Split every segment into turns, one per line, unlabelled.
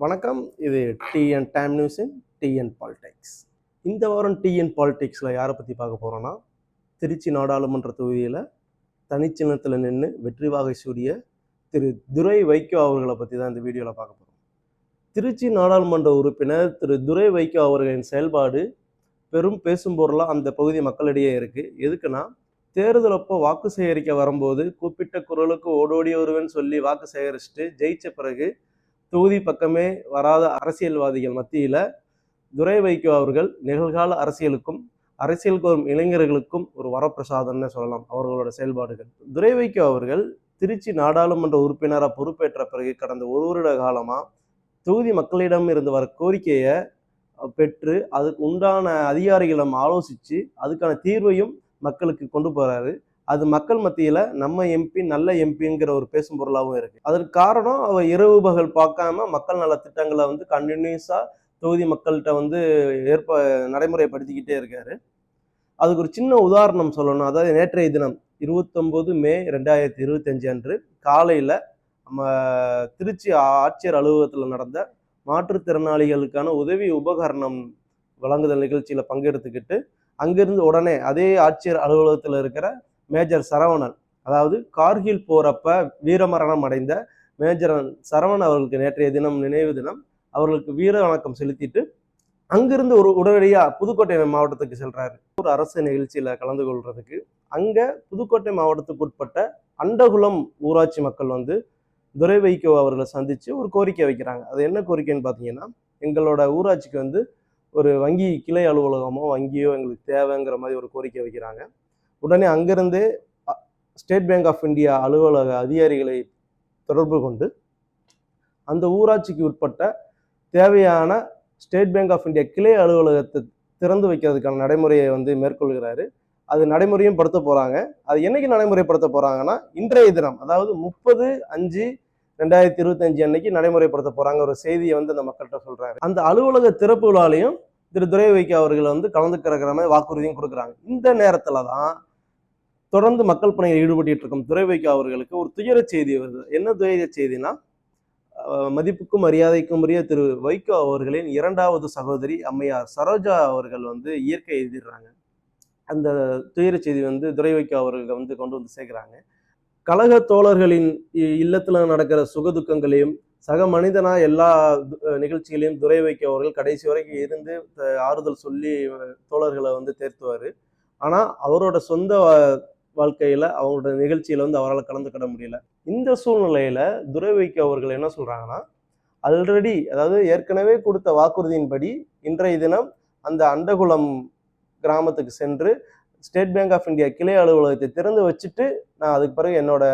வணக்கம். இது TN time நியூஸின் டிஎன் பாலிடிக்ஸ் இந்த வாரம் டிஎன் பாலிடிக்ஸில் யாரை பற்றி பார்க்க போகிறோன்னா திருச்சி நாடாளுமன்ற தொகுதியில் தனிச்சின்னத்தில் நின்று வெற்றி வாகை சூடிய திரு துரை வைகோ அவர்களை பற்றி தான் இந்த வீடியோவில் பார்க்க போகிறோம் திருச்சி நாடாளுமன்ற உறுப்பினர் திரு துரை வைகோ அவர்களின் செயல்பாடு பெரும் பேசும் பொருளாக அந்த பகுதி மக்களிடையே இருக்குது எதுக்குன்னா தேர்தல் அப்போ வாக்கு சேகரிக்க வரும்போது கூப்பிட்ட குரலுக்கு ஓடோடி வருவேன்னு சொல்லி வாக்கு சேகரிச்சுட்டு ஜெயித்த பிறகு தொகுதி பக்கமே வராத அரசியல்வாதிகள் மத்தியில் துரை வைகோ அவர்கள் நிகழ்கால அரசியலுக்கும் அரசியலுக்கு வரும் இளைஞர்களுக்கும் ஒரு வரப்பிரசாதம்னு சொல்லலாம் அவர்களோட செயல்பாடுகள். துரை வைகோ அவர்கள் திருச்சி நாடாளுமன்ற உறுப்பினராக பொறுப்பேற்ற பிறகு கடந்த ஒரு வருட காலமாக தொகுதி மக்களிடம் இருந்து வர கோரிக்கையை பெற்று அதுக்கு உண்டான அதிகாரிகளிடம் ஆலோசித்து அதுக்கான தீர்வையும் மக்களுக்கு கொண்டு போகிறாரு அது மக்கள் மத்தியில் நம்ம எம்பி நல்ல எம்பிங்கிற ஒரு பேசும் பொருளாகவும் இருக்கு. அதற்கு காரணம் அவர் இரவு பகல் பார்க்காம மக்கள் நல திட்டங்களை வந்து கண்டினியூஸாக தொகுதி மக்கள்கிட்ட வந்து ஏற்ப நடைமுறைப்படுத்திக்கிட்டே இருக்காரு. அதுக்கு ஒரு சின்ன உதாரணம் சொல்லணும். அதாவது நேற்றைய தினம் இருபத்தொம்போது மே ரெண்டாயிரத்தி இருபத்தஞ்சு அன்று காலையில் நம்ம திருச்சி ஆட்சியர் அலுவலகத்தில் நடந்த மாற்றுத்திறனாளிகளுக்கான உதவி உபகரணம் வழங்குதல் நிகழ்ச்சியில் பங்கெடுத்துக்கிட்டு அங்கிருந்து உடனே அதே ஆட்சியர் அலுவலகத்தில் இருக்கிற மேஜர் சரவணன். அதாவது கார்கில் போறப்ப வீரமரணம் அடைந்த மேஜர் சரவணன் அவர்களுக்கு நேற்றைய தினம் நினைவு தினம் அவர்களுக்கு வீர வணக்கம் செலுத்திட்டு அங்கிருந்து ஒரு உடனடியாக புதுக்கோட்டை மாவட்டத்துக்கு செல்றாரு. ஒரு அரசு நிகழ்ச்சியில் கலந்து கொள்றதுக்கு அங்கே புதுக்கோட்டை மாவட்டத்துக்கு உட்பட்ட அண்டகுளம் ஊராட்சி மக்கள் வந்து துரை வைகோ அவர்களை சந்தித்து ஒரு கோரிக்கை வைக்கிறாங்க. அது என்ன கோரிக்கைன்னு பார்த்தீங்கன்னா எங்களோட ஊராட்சிக்கு வந்து ஒரு வங்கி கிளை அலுவலகமோ வங்கியோ எங்களுக்கு தேவைங்கிற மாதிரி ஒரு கோரிக்கை வைக்கிறாங்க. உடனே அங்கிருந்து ஸ்டேட் பேங்க் ஆஃப் இந்தியா அலுவலக அதிகாரிகளை தொடர்பு கொண்டு அந்த ஊராட்சிக்கு உட்பட்ட தேவையான ஸ்டேட் பேங்க் ஆஃப் இந்தியா கிளை அலுவலகத்தை திறந்து வைக்கிறதுக்கான நடைமுறையை வந்து மேற்கொள்கிறாரு. அது நடைமுறையும் படுத்த போகிறாங்க அது என்னைக்கு நடைமுறைப்படுத்த போகிறாங்கன்னா இன்றைய தினம் அதாவது முப்பது அஞ்சு ரெண்டாயிரத்தி இருபத்தஞ்சு அன்னைக்கு நடைமுறைப்படுத்த போகிறாங்க ஒரு செய்தியை வந்து அந்த மக்கள்கிட்ட சொல்கிறாரு அந்த அலுவலக திறப்பு விழாலையும் திரு துரை வைக்க அவர்கள் வந்து கலந்துக்கிறக்கிற மாதிரி வாக்குறுதியும் கொடுக்குறாங்க. இந்த நேரத்தில் தான் தொடர்ந்து மக்கள் பணியில் ஈடுபட்டு இருக்கும் துரை அவர்களுக்கு ஒரு துயர செய்தி வருது. என்ன துயர செய்தினா மதிப்புக்கும் மரியாதைக்கும் உரிய திரு வைகோ அவர்களின் இரண்டாவது சகோதரி அம்மையார் சரோஜா அவர்கள் வந்து இயற்கை எழுதிடுறாங்க. அந்த துயர செய்தி வந்து துரை வைகோ அவர்கள் வந்து கொண்டு வந்து சேர்க்குறாங்க. கழக தோழர்களின் இல்லத்தில் நடக்கிற சுகதுக்கங்களையும் சக மனிதனா எல்லா நிகழ்ச்சிகளையும் துரை வைக்க அவர்கள் கடைசி வரைக்கும் இருந்து ஆறுதல் சொல்லி தோழர்களை வந்து தேர்த்துவார். ஆனால் அவரோட சொந்த வாழ்க்கையில் அவங்களோட நிகழ்ச்சியில் வந்து அவரால் கலந்துக்கிட முடியல. இந்த சூழ்நிலையில் துரைவைக்கு அவர்கள் என்ன சொல்கிறாங்கன்னா ஆல்ரெடி அதாவது ஏற்கனவே கொடுத்த வாக்குறுதியின்படி இன்றைய தினம் அந்த அண்டகுளம் கிராமத்துக்கு சென்று ஸ்டேட் பேங்க் ஆஃப் இந்தியா கிளை அலுவலகத்தை திறந்து வச்சுட்டு நான் அதுக்கு பிறகு என்னோட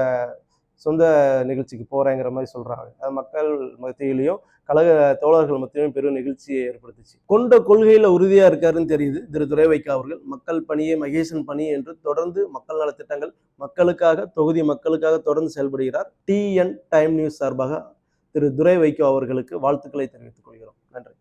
சொந்த நிகழ்ச்சிக்கு போகிறேங்கிற மாதிரி சொல்கிறாங்க அது மக்கள் மத்தியிலையும் கழக தோழர்கள் மத்தியிலும் பெரும் நிகழ்ச்சியை ஏற்படுத்துச்சு. கொண்ட கொள்கையில் உறுதியாக இருக்காருன்னு தெரியுது. திரு. துரைவைக்கா அவர்கள் மக்கள் பணியே மகேசன் பணி என்று தொடர்ந்து மக்கள் நலத்திட்டங்கள் மக்களுக்காக தொகுதி மக்களுக்காக தொடர்ந்து செயல்படுகிறார். டிஎன் டைம் நியூஸ் சார்பாக திரு. துரை வைக்கோ அவர்களுக்கு வாழ்த்துக்களை தெரிவித்துக் கொள்கிறோம். நன்றி.